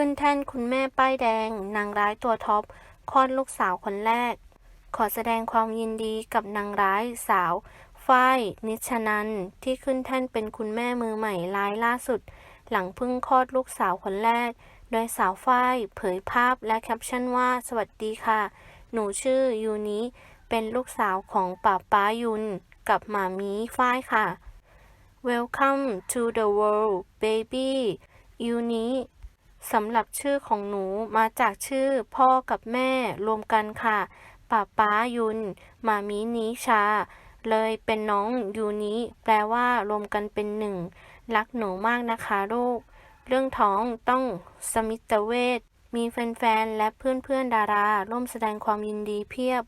ขึ้นแท่นคุณแม่ป้ายแดง นางร้ายตัวท็อปคลอดลูกสาวคนแรก ขอแสดงความยินดีกับนางร้ายสาว ฝ้าย นิชนัน ที่ขึ้นแท่นเป็นคุณแม่มือใหม่รายล่าสุด หลังเพิ่งคลอดลูกสาวคนแรก โดยสาวฝ้ายเผยภาพและแคปชั่นว่าสวัสดีค่ะ หนูชื่อยูนิเป็นลูกสาวของป้าป้ายุน กับหมามีฝ้ายค่ะ Welcome to the world baby ยูนิ สำหรับชื่อของหนูมาจากชื่อพ่อกับแม่รวมกันค่ะป้าป้ายุน มามีนิชา เลยเป็นน้องยูนิแปลว่ารวมกันเป็นหนึ่ง รักหนูมากนะคะลูก เรื่องท้องต้องสมิตเวชมีแฟนๆ และเพื่อนๆ ดารา ร่วมแสดงความยินดีเพียบ